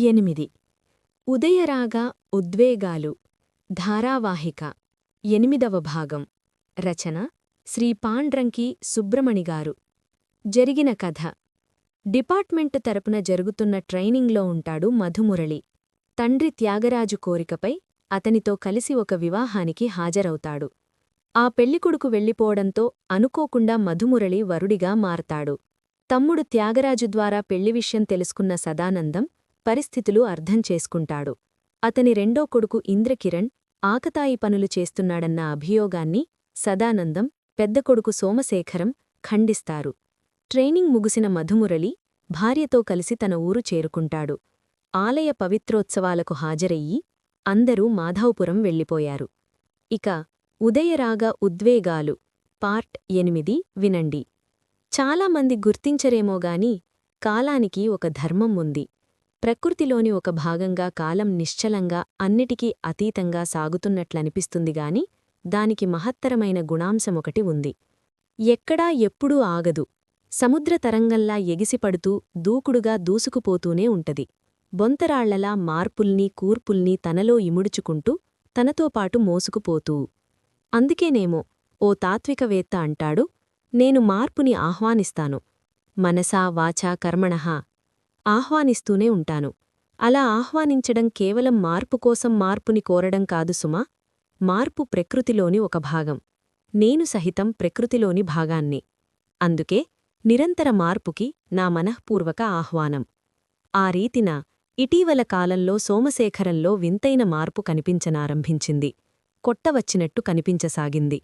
ఎనిమిది. ఉదయరాగ ఉద్వేగాలు. ధారావాహిక. ఎనిమిదవ భాగం. రచన శ్రీ పాండ్రంకి సుబ్రమణిగారు. జరిగిన కథ. డిపార్ట్మెంట్ తరపున జరుగుతున్న ట్రైనింగ్లో ఉంటాడు మధుమురళి. తండ్రి త్యాగరాజు కోరికపై అతనితో కలిసి ఒక వివాహానికి హాజరవుతాడు. ఆ పెళ్ళికొడుకు వెళ్ళిపోవడంతో అనుకోకుండా మధుమురళి వరుడిగా మారతాడు. తమ్ముడు త్యాగరాజు ద్వారా పెళ్ళి విషయం తెలుసుకున్న సదానందం పరిస్థితులు అర్థం చేసుకుంటాడు. అతని రెండో కొడుకు ఇంద్రకిరణ్ ఆకతాయి పనులు చేస్తున్నాడన్న అభియోగాన్ని సదానందం పెద్ద కొడుకు సోమశేఖరం ఖండిస్తారు. ట్రైనింగ్ ముగిసిన మధుమురళి భార్యతో కలిసి తన ఊరు చేరుకుంటాడు. ఆలయ పవిత్రోత్సవాలకు హాజరయ్యి అందరూ మాధవపురం వెళ్ళిపోయారు. ఇక ఉదయరాగ ఉద్వేగాలు పార్ట్ ఎనిమిది వినండి. చాలామంది గుర్తించరేమోగాని కాలానికి ఒక ధర్మం ఉంది. ప్రకృతిలోని ఒక భాగంగా కాలం నిశ్చలంగా అన్నిటికీ అతీతంగా సాగుతున్నట్లనిపిస్తుందిగాని దానికి మహత్తరమైన గుణాంశమొకటి ఉంది. ఎక్కడా ఎప్పుడూ ఆగదు. సముద్ర తరంగంలా ఎగిసిపడుతూ దూకుడుగా దూసుకుపోతూనే ఉంటది. బొంతరాళ్ళలా మార్పుల్నీ కూర్పుల్నీ తనలో ఇముడుచుకుంటూ తనతోపాటు మోసుకుపోతూ. అందుకేనేమో ఓ తాత్వికవేత్త అంటాడు నేను మార్పుని ఆహ్వానిస్తాను. మనసా వాచా కర్మణః ఆహ్వానిస్తూనే ఉంటాను. అలా ఆహ్వానించడం కేవలం మార్పు కోసం మార్పుని కోరడం కాదు సుమా. మార్పు ప్రకృతిలోని ఒక భాగం. నేను సహితం ప్రకృతిలోని భాగాన్ని. అందుకే నిరంతర మార్పుకి నా మనఃపూర్వక ఆహ్వానం. ఆ రీతిన ఇటీవల కాలంలో సోమశేఖరంలో వింతైన మార్పు కనిపించనారంభించింది. కొట్టవచ్చినట్టు కనిపించసాగింది.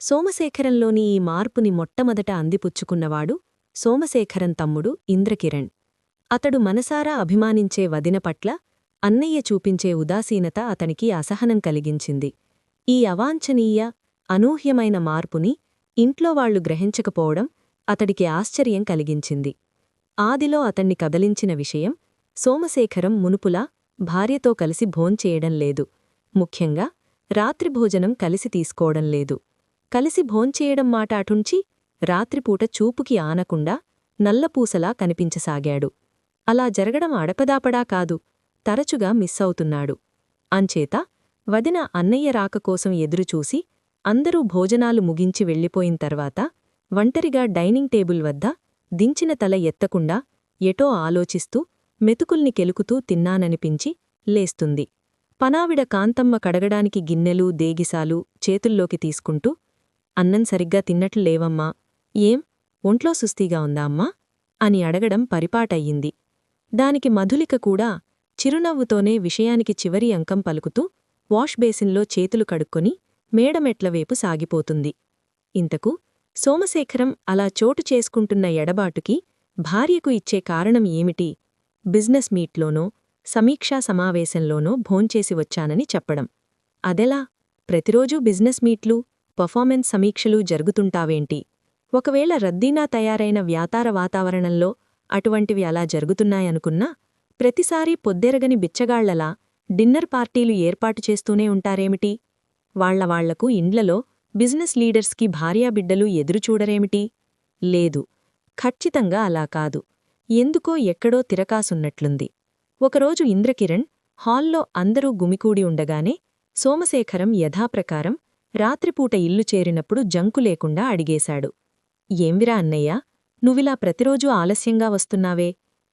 సోమశేఖరంలోని ఈ మార్పుని మొట్టమొదట అందిపుచ్చుకున్నవాడు సోమశేఖరం తమ్ముడు ఇంద్రకిరణ్. అతడు మనసారా అభిమానించే వదిన పట్ల అన్నయ్య చూపించే ఉదాసీనత అతనికి అసహనం కలిగించింది. ఈ అవాంఛనీయ అనూహ్యమైన మార్పుని ఇంట్లోవాళ్ళు గ్రహించకపోవడం అతడికి ఆశ్చర్యం కలిగించింది. ఆదిలో అతన్ని కదలించిన విషయం సోమశేఖరం మునుపులా భార్యతో కలిసి భోంచేయడం లేదు. ముఖ్యంగా రాత్రిభోజనం కలిసి తీసుకోవడం లేదు. కలిసి భోంచేయడం మాట అటుంచి రాత్రిపూట చూపుకి ఆనకుండా నల్లపూసలా కనిపించసాగాడు. అలా జరగడం అడపదాపడా కాదు తరచుగా మిస్ అవుతున్నాడు. అంచేత వదిన అన్నయ్య రాక కోసం ఎదురుచూసి అందరూ భోజనాలు ముగించి వెళ్ళిపోయిన తర్వాత ఒంటరిగా డైనింగ్ టేబుల్ వద్ద దించిన తల ఎత్తకుండా ఎటో ఆలోచిస్తూ మెతుకుల్ని కెలుకుతూ తిన్నాననిపించి లేస్తుంది. పనావిడ కాంతమ్మ కడగడానికి గిన్నెలు దేగిసాలు చేతుల్లోకి తీసుకుంటూ అన్నం సరిగ్గా తిన్నట్లు లేవమ్మా. ఏం? ఒంట్లో సుస్తీగా ఉందా అమ్మా? అని అడగడం పరిపాటయ్యింది. దానికి మధులిక కూడా చిరునవ్వుతోనే విషయానికి చివరి అంకం పలుకుతూ వాష్ బేసిన్లో చేతులు కడుక్కొని మేడమెట్లవేపు సాగిపోతుంది. ఇంతకు సోమశేఖరం అలా చోటు చేసుకుంటున్న ఎడబాటుకి భార్యకు ఇచ్చే కారణం ఏమిటి? బిజినెస్ మీట్లోనో సమీక్షా సమావేశంలోనో భోంచేసి వచ్చానని చెప్పడం. అదెలా? ప్రతిరోజూ బిజినెస్ మీట్లు పర్ఫార్మెన్స్ సమీక్షలు జరుగుతుంటావేంటి? ఒకవేళ రద్దీనా తయారైన వ్యాతార వాతావరణంలో అటువంటివి అలా జరుగుతున్నాయనుకున్నా ప్రతిసారీ పొద్దెరగని బిచ్చగాళ్ళలా డిన్నర్ పార్టీలు ఏర్పాటు చేస్తూనే ఉంటారేమిటి? వాళ్ళవాళ్ళకు ఇండ్లలో బిజినెస్ లీడర్స్కి భార్యాబిడ్డలు ఎదురుచూడరేమిటి లేదు ఖచ్చితంగా అలా కాదు. ఎందుకో ఎక్కడో తిరకాసున్నట్లుంది. ఒకరోజు ఇంద్రకిరణ్ హాల్లో అందరూ గుమికూడి ఉండగానే సోమశేఖరం యథాప్రకారం రాత్రిపూట ఇల్లు చేరినప్పుడు జంకు లేకుండా అడిగేశాడు. ఏంవిరా అన్నయ్యా నువ్విలా ప్రతిరోజూ ఆలస్యంగా వస్తున్నావే.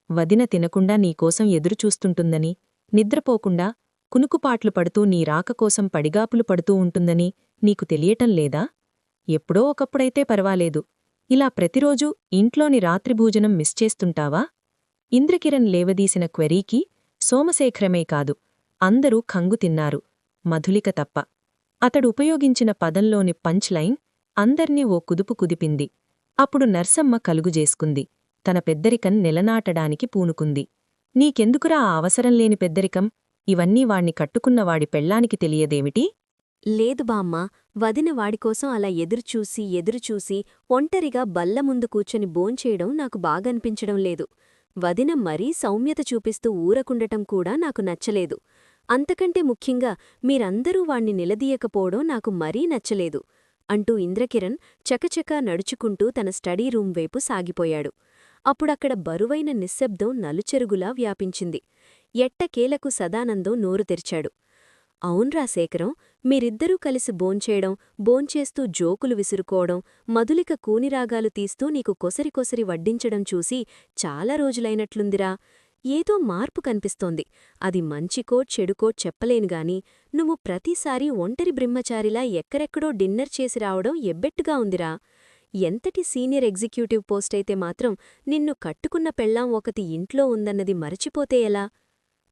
వదిన తినకుండా నీకోసం ఎదురుచూస్తుంటుందని నిద్రపోకుండా కునుకుపాట్లు పడుతూ నీ రాకకోసం పడిగాపులు పడుతూ ఉంటుందని నీకు తెలియటం లేదా? ఎప్పుడో ఒకప్పుడైతే పర్వాలేదు. ఇలా ప్రతిరోజూ ఇంట్లోని రాత్రిభోజనం మిస్ చేస్తుంటావా? ఇంద్రకిరణ్ లేవదీసిన క్వెరీకి సోమశేఖరమే కాదు అందరూ ఖంగు తిన్నారు. మధులిక తప్ప. అతడు ఉపయోగించిన పదంలోని పంచ్ లైన్ అందర్నీ ఓ కుదుపు కుదిపింది. అప్పుడు నర్సమ్మ కలుగుజేసుకుంది. తన పెద్దరికం నిలనాటడానికి పూనుకుంది. నీకెందుకురా ఆ అవసరంలేని పెద్దరికం? ఇవన్నీ వాణ్ణి కట్టుకున్నవాడి పెళ్ళానికి తెలియదేమిటి? లేదు బామ్మ వదిన వాడికోసం అలా ఎదురుచూసి ఎదురుచూసి ఒంటరిగా బల్ల ముందు కూర్చొని బోంచేయడం నాకు బాగనిపించడం లేదు. వదిన మరీ సౌమ్యత చూపిస్తూ ఊరకుండటం కూడా నాకు నచ్చలేదు. అంతకంటే ముఖ్యంగా మీరందరూ వాణ్ణి నిలదీయకపోవడం నాకు మరీ నచ్చలేదు. అంటూ ఇంద్రకిరణ్ చకచకా నడుచుకుంటూ తన స్టడీ రూమ్ వైపు సాగిపోయాడు. అప్పుడక్కడ బరువైన నిశ్శబ్దం నలుచెరుగులా వ్యాపించింది. ఎట్టకేలకు సదానందం నోరు తెరిచాడు. అవున్రా శేఖరం మీరిద్దరూ కలిసి బోంచేయడం బోంచేస్తూ జోకులు విసురుకోవడం మధులిక కూనిరాగాలు తీస్తూ నీకు కొసరి కొసరి వడ్డించడం చూసి చాలా రోజులైనట్లుందిరా. ఏదో మార్పు కనిపిస్తోంది. అది మంచికో చెడుకో చెప్పలేనుగాని నువ్వు ప్రతిసారి ఒంటరి బ్రహ్మచారిలా ఎక్కడెక్కడో డిన్నర్ చేసి రావడం ఎబ్బెట్టుగా ఉందిరా. ఎంతటి సీనియర్ ఎగ్జిక్యూటివ్ పోస్టైతే మాత్రం నిన్ను కట్టుకున్న పెళ్ళాం ఒకటి ఇంట్లో ఉందన్నది మరచిపోతే ఎలా?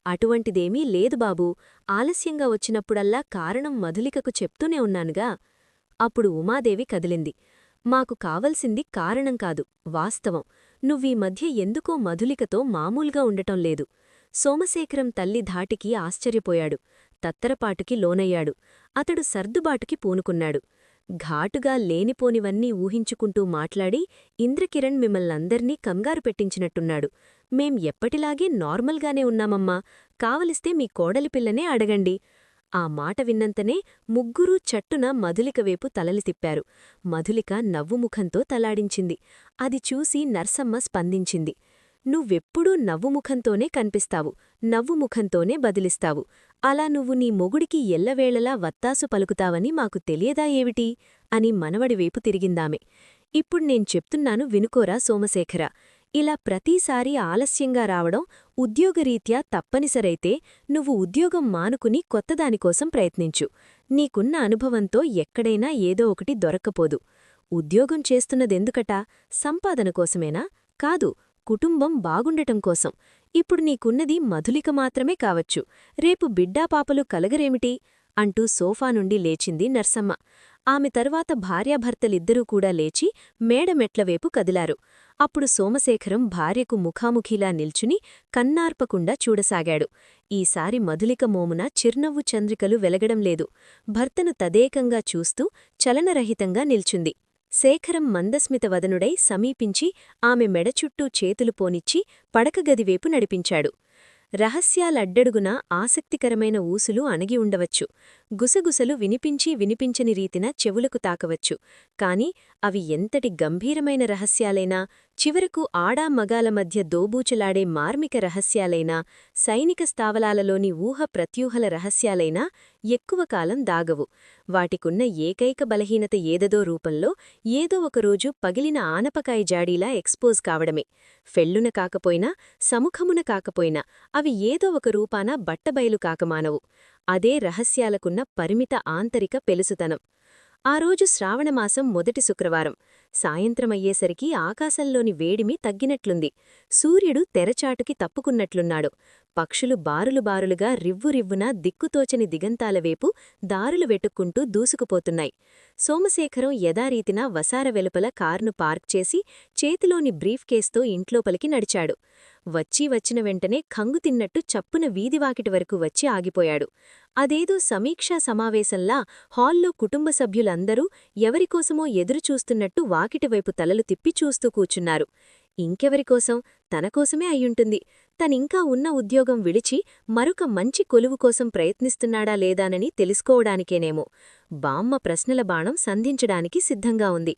అటువంటిదేమీ లేదు బాబూ. ఆలస్యంగా వచ్చినప్పుడల్లా కారణం మధులికకు చెప్తూనే ఉన్నానుగా. అప్పుడు ఉమాదేవి కదిలింది. మాకు కావలసింది కారణం కాదు వాస్తవం. నువ్వీ మధ్య ఎందుకో మధులికతో మామూలుగా ఉండటం లేదు. సోమశేఖరం తల్లి ధాటికి ఆశ్చర్యపోయాడు. తత్తరపాటుకి లోనయ్యాడు. అతడు సర్దుబాటుకి పూనుకున్నాడు. ఘాటుగా లేనిపోనివన్నీ ఊహించుకుంటూ మాట్లాడి ఇంద్రకిరణ్ మిమ్మల్నందర్నీ కంగారు పెట్టించినట్టున్నాడు. మేం ఎప్పటిలాగే నార్మల్గానే ఉన్నామమ్మా. కావలిస్తే మీ కోడలి పిల్లనే అడగండి. ఆ మాట విన్నంతనే ముగ్గురూ చట్టున మధులిక వైపు తలలి తిప్పారు. మధులిక నవ్వుముఖంతో తలాడించింది. అది చూసి నర్సమ్మ స్పందించింది. నువ్వెప్పుడూ నవ్వుముఖంతోనే కనిపిస్తావు. నవ్వుముఖంతోనే బదిలిస్తావు. అలా నువ్వు నీ మొగుడికి ఎల్లవేళలా వత్తాసు పలుకుతావని మాకు తెలియదా ఏమిటి అని మనవడివైపు తిరిగిందామె. ఇప్పుడు నేను చెప్తున్నాను వినుకోరా సోమశేఖర. ఇలా ప్రతీసారి ఆలస్యంగా రావడం ఉద్యోగరీత్యా తప్పనిసరైతే నువ్వు ఉద్యోగం మానుకుని కొత్తదానికోసం ప్రయత్నించు. నీకున్న అనుభవంతో ఎక్కడైనా ఏదో ఒకటి దొరక్కపోదు. ఉద్యోగం చేస్తున్నదెందుకట? సంపాదన కోసమేనా? కాదు కుటుంబం బాగుండటం కోసం. ఇప్పుడు నీకున్నది మధులిక మాత్రమే కావచ్చు. రేపు బిడ్డాపాపలు కలగరేమిటి? అంటూ సోఫా నుండి లేచింది నర్సమ్మ. ఆమె తరువాత భార్యాభర్తలిద్దరూ కూడా లేచి మేడమెట్లవేపు కదిలారు. అప్పుడు సోమశేఖరం భార్యకు ముఖాముఖిలా నిల్చుని కన్నార్పకుండా చూడసాగాడు. ఈసారి మధులిక మోమున చిర్నవ్వు చంద్రికలు వెలగడం లేదు. భర్తను తదేకంగా చూస్తూ చలనరహితంగా నిల్చుంది. శేఖరం మందస్మితవదనుడై సమీపించి ఆమె మెడచుట్టూ చేతులు పోనిచ్చి పడకగదివేపు నడిపించాడు. రహస్యాలడ్డడుగున ఆసక్తికరమైన ఊసులు అణగి ఉండవచ్చు. గుసగుసలు వినిపించి వినిపించని రీతిన చెవులకు తాకవచ్చు. కాని అవి ఎంతటి గంభీరమైన రహస్యాలైనా చివరకు ఆడా మగాల మధ్య దోబూచలాడే మార్మిక రహస్యాలైనా సైనిక స్థావలాలలోని ఊహ ప్రత్యూహల రహస్యాలైనా ఎక్కువ కాలం దాగవు. వాటికున్న ఏకైక బలహీనత ఏదదో రూపంలో ఏదో ఒకరోజు పగిలిన ఆనపకాయ జాడీలా ఎక్స్పోజ్ కావడమే. ఫెళ్ళున కాకపోయినా సముఖమున కాకపోయినా అవి ఏదో ఒక రూపాన బట్టబయలు కాకమానవు. అదే రహస్యాలకున్న పరిమిత ఆంతరిక పెలుసుతనం. ఆ రోజు శ్రావణమాసం మొదటి శుక్రవారం. సాయంత్రమయ్యేసరికి ఆకాశంలోని వేడిమి తగ్గినట్లుంది. సూర్యుడు తెరచాటుకి తప్పుకున్నట్లున్నాడు. పక్షులు బారులు బారులుగా రివ్వురివ్వున దిక్కుతోచని దిగంతాలవేపు దారులు వెటుక్కుంటూ దూసుకుపోతున్నాయి. సోమశేఖరం యథారీతిన వసార వెలుపల కార్ను పార్క్ చేసి చేతిలోని బ్రీఫ్ కేస్తో ఇంట్లోపలికి నడిచాడు. వచ్చి వచ్చిన వెంటనే కంగు తిన్నట్టు చప్పున వీధివాకిటి వరకు వచ్చి ఆగిపోయాడు. అదేదో సమీక్షా సమావేశంలా హాల్లో కుటుంబ సభ్యులందరూ ఎవరికోసమో ఎదురుచూస్తున్నట్టు వాకిటివైపు తలలు తిప్పి చూస్తూ కూచున్నారు. ఇంకెవరికోసం? తనకోసమే అయ్యుంటుంది. తనింకా ఉన్న ఉద్యోగం విడిచి మరొక మంచి కొలువు కోసం ప్రయత్నిస్తున్నాడా లేదానని తెలుసుకోవడానికేనేమో. బామ్మ ప్రశ్నల బాణం సంధించడానికి సిద్ధంగా ఉంది.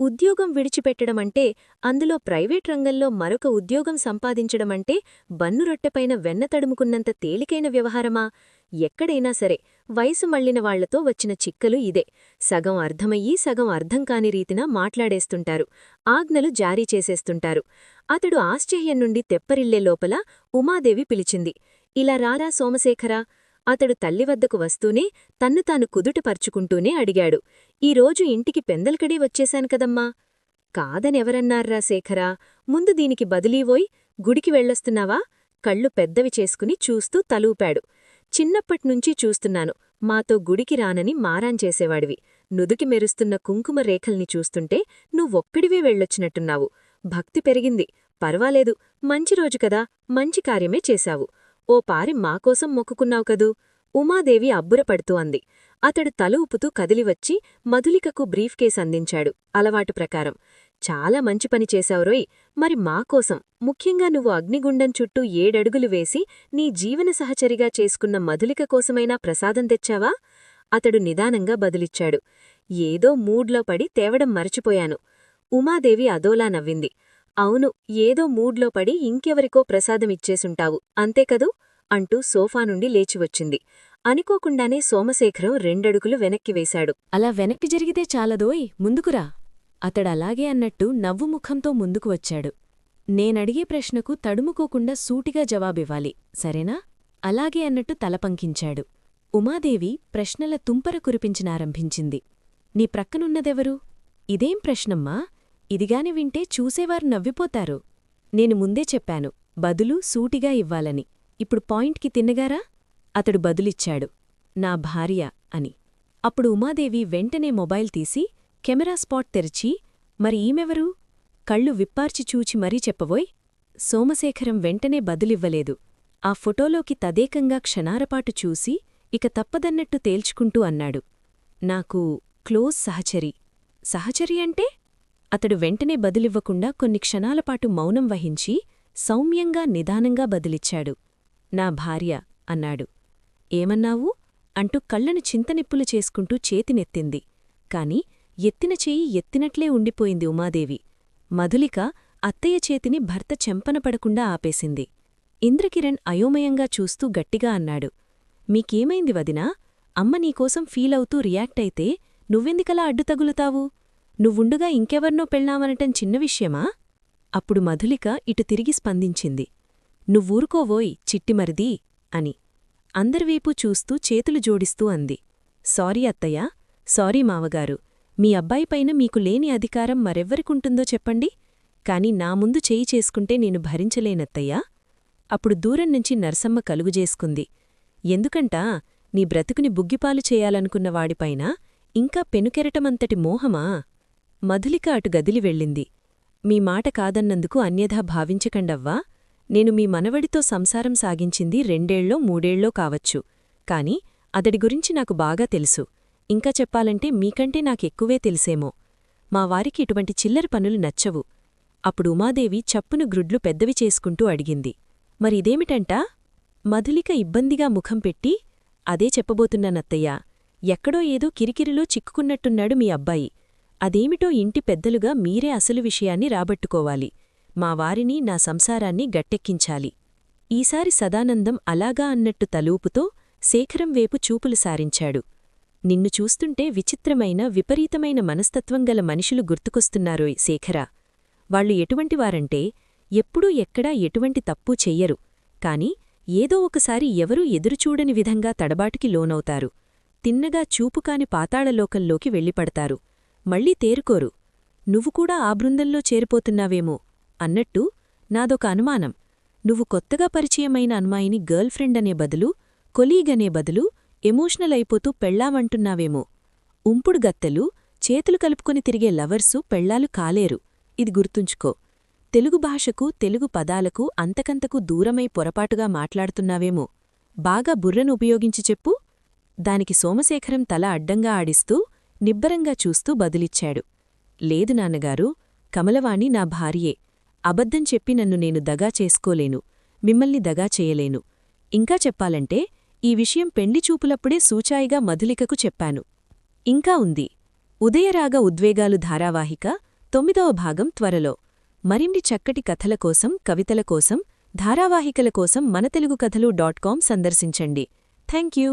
ఉద్యోగం విడిచిపెట్టడమంటే అందులో ప్రైవేట్ రంగంలో మరొక ఉద్యోగం సంపాదించడమంటే బన్నురొట్టెపైన వెన్న తడుముకున్నంత తేలికైన వ్యవహారమా? ఎక్కడైనా సరే వయసు మళ్ళిన వాళ్ళతో వచ్చిన చిక్కలు ఇదే. సగం అర్థమయ్యి సగం అర్థం కాని రీతిన మాట్లాడేస్తుంటారు. ఆజ్ఞలు జారీ చేసేస్తుంటారు. అతడు ఆశ్చర్యం నుండి తెప్పరిల్లే లోపల ఉమాదేవి పిలిచింది. ఇలా రారా సోమశేఖరా అతడు తల్లివద్దకు వస్తూనే తన్ను తాను కుదుటపరుచుకుంటూనే అడిగాడు. ఈరోజు ఇంటికి పెందల్కడే వచ్చేశాను కదమ్మా? కాదనెవరన్నార్రా శేఖరా? ముందు దీనికి బదిలీవోయ్ గుడికి వెళ్ళొస్తున్నావా కళ్ళు పెద్దవి చేసుకుని చూస్తూ తలూపాడు. చిన్నప్పట్నుంచీ చూస్తున్నాను. మాతో గుడికి రానని మారాంచేసేవాడివి నుదుకి మెరుస్తున్న కుంకుమ రేఖల్ని చూస్తుంటే నువ్వొక్కడివే వెళ్ళొచ్చినట్టున్నావు. భక్తి పెరిగింది. పర్వాలేదు. మంచి రోజు కదా. మంచి కార్యమే చేశావు. ఓ పారి మాకోసం మొక్కుకున్నావు కదూ? ఉమాదేవి అబ్బురపడుతూ అంది. అతడు తల ఊపుతూ కదిలివచ్చి మధులికకు బ్రీఫ్ కేసు అందించాడు. అలవాటు ప్రకారం. చాలా మంచి పని చేశావురోయ్ మరి మాకోసం ముఖ్యంగా నువ్వు అగ్నిగుండం చుట్టూ ఏడడుగులు వేసి నీ జీవన సహచరిగా చేసుకున్న మధులిక కోసమైనా ప్రసాదం తెచ్చావా? అతడు నిదానంగా బదులిచ్చాడు. ఏదో మూడ్లో పడి తేవడం మరచిపోయాను. ఉమాదేవి అదోలా నవ్వింది. అవును ఏదో మూడ్లో పడి ఇంకెవరికో ప్రసాదమిచ్చేసుంటావు అంతేకదూ అంటూ సోఫా నుండి లేచివచ్చింది అనుకోకుండానే సోమశేఖరం రెండడుగులు వెనక్కి వేశాడు. అలా వెనక్కి జరిగితే చాలదోయ్ ముందుకురా అతడలాగే అన్నట్టు నవ్వు ముఖంతో ముందుకు వచ్చాడు. నేనడిగే ప్రశ్నకు తడుముకోకుండా సూటిగా జవాబివ్వాలి సరేనా? అలాగే అన్నట్టు తలపంకించాడు ఉమాదేవి ప్రశ్నల తుంపర కురిపించినారంభించింది. నీ ప్రక్కనున్నదెవరు? ఇదేం ప్రశ్నమ్మా? ఇదిగాని వింటే చూసేవారు నవ్విపోతారు. నేను ముందే చెప్పాను బదులు సూటిగా ఇవ్వాలని. ఇప్పుడు పాయింట్కి తిన్నగారా? అతడు బదులిచ్చాడు నా భార్య అని. అప్పుడు ఉమాదేవి వెంటనే మొబైల్ తీసి కెమెరా స్పాట్ తెరిచి మరి ఈమెవరు? కళ్ళు విప్పార్చి చూచి మరీ చెప్పబోయ్ సోమశేఖరం వెంటనే బదులివ్వలేదు. ఆ ఫోటోలోకి తదేకంగా క్షణారపాటు చూసి ఇక తప్పదన్నట్టు తేల్చుకుంటూ అన్నాడు. నాకు క్లోజ్ సహచరి. సహచరి అంటే? అతడు వెంటనే బదులివ్వకుండా కొన్ని క్షణాలపాటు మౌనం వహించి సౌమ్యంగా నిదానంగా బదిలిచ్చాడు. నా భార్య అన్నాడు. ఏమన్నావు? అంటూ కళ్ళను చింతనిప్పులు చేసుకుంటూ చేతినెత్తింది. కాని ఎత్తిన చేయి ఎత్తినట్లే ఉండిపోయింది ఉమాదేవి. మధులిక అత్తయ్య చేతిని భర్త చెంపనపడకుండా ఆపేసింది. ఇంద్రకిరణ్ అయోమయంగా చూస్తూ గట్టిగా అన్నాడు మీకేమైంది వదినా? అమ్మ నీకోసం ఫీలవుతూ రియాక్ట్ అయితే నువ్వెందుకలా అడ్డు తగులుతావు? నువ్వుండుగా ఇంకెవర్నో పెళ్ళామనటం చిన్న విషయమా? అప్పుడు మధులిక ఇటు తిరిగి స్పందించింది నువ్వూరుకోవోయ్ చిట్టిమరిదీ అని. అందరివైపు చూస్తూ చేతులు జోడిస్తూ అంది సారీ అత్తయ్య సారీ మావగారు. మీ అబ్బాయిపైన మీకు లేని అధికారం మరెవ్వరికుంటుందో చెప్పండి. కాని నా ముందు చేయి చేసుకుంటే నేను భరించలేనత్తయ్యా. అప్పుడు దూరం నుంచి నర్సమ్మ కలుగుజేసుకుంది ఎందుకంటా నీ బ్రతుకుని బుగ్గిపాలు చేయాలనుకున్న వాడిపైన ఇంకా పెనుకెరటమంతటి మోహమా? మధులిక అటు గదిలి వెళ్ళింది. మీ మాట కాదన్నందుకు అన్యథా భావించకండవ్వా? నేను మీ మనవడితో సంసారం సాగించింది రెండేళ్ళో మూడేళ్ళో కావచ్చు. కాని అతడి గురించి నాకు బాగా తెలుసు. ఇంకా చెప్పాలంటే మీకంటే నాకెక్కువే తెలిసేమో. మా వారికి ఇటువంటి చిల్లర పనులు నచ్చవు. అప్పుడు ఉమాదేవి చప్పును గ్రుడ్లు పెద్దవి చేసుకుంటూ అడిగింది. మరిదేమిటంటా? మధులిక ఇబ్బందిగా ముఖం పెట్టి అదే చెప్పబోతున్నానత్తయ్యా. ఎక్కడో ఏదో కిరికిరిలో చిక్కుకున్నట్టున్నాడు మీ అబ్బాయి. అదేమిటో ఇంటి పెద్దలుగా మీరే అసలు విషయాన్ని రాబట్టుకోవాలి. మా వారిని నా సంసారాన్ని గట్టెక్కించాలి. ఈసారి సదానందం అలాగా అన్నట్టు తలూపుతో శేఖరం వేపు చూపులు సారించాడు. నిన్ను చూస్తుంటే విచిత్రమైన విపరీతమైన మనస్తత్వం గల మనుషులు గుర్తుకొస్తున్నారోయ్ శేఖరా. వాళ్ళు ఎటువంటివారంటే ఎప్పుడూ ఎక్కడా ఎటువంటి తప్పూ చెయ్యరు. కాని ఏదో ఒకసారి ఎవరూ ఎదురుచూడని విధంగా తడబాటుకి లోనవుతారు. తిన్నగా చూపుకాని పాతాళలోకంలోకి వెళ్ళిపడతారు. మళ్ళీ తేరుకోరు. నువ్వు కూడా ఆ బృందంలో చేరిపోతున్నావేమో అన్నట్టు నాదొక అనుమానం. నువ్వు కొత్తగా పరిచయమైన అమ్మాయిని గర్ల్ఫ్రెండ్ అనే బదులు కొలీగ్ అనే బదులు ఎమోషనల్ అయిపోతూ పెళ్ళామంటున్నావేమో. ఉంపుడు గత్తెలు చేతులు కలుపుకొని తిరిగే లవర్సు పెళ్ళాలు కాలేరు. ఇది గుర్తుంచుకో. తెలుగు భాషకు తెలుగు పదాలకు అంతకంతకు దూరమై పొరపాటుగా మాట్లాడుతున్నావేమో. బాగా బుర్రను ఉపయోగించి చెప్పు. దానికి సోమశేఖరం తల అడ్డంగా ఆడిస్తూ నిబ్బరంగా చూస్తూ బదులిచ్చాడు. లేదు నాన్నగారు కమలవాణి నా భార్యే. అబద్ధం చెప్పి నన్ను నేను దగా చేసుకోలేను. మిమ్మల్ని దగా చేయలేను. ఇంకా చెప్పాలంటే ఈ విషయం పెండ్లి చూపులప్పుడే సూచాయిగా మధులికకు చెప్పాను. ఇంకా ఉంది. ఉదయరాగ ఉద్వేగాలు ధారావాహిక తొమ్మిదవ భాగం త్వరలో. మరిన్ని చక్కటి కథల కోసం కవితల కోసం ధారావాహికల కోసం మన తెలుగు కథలు డాట్ కాం సందర్శించండి. Thank you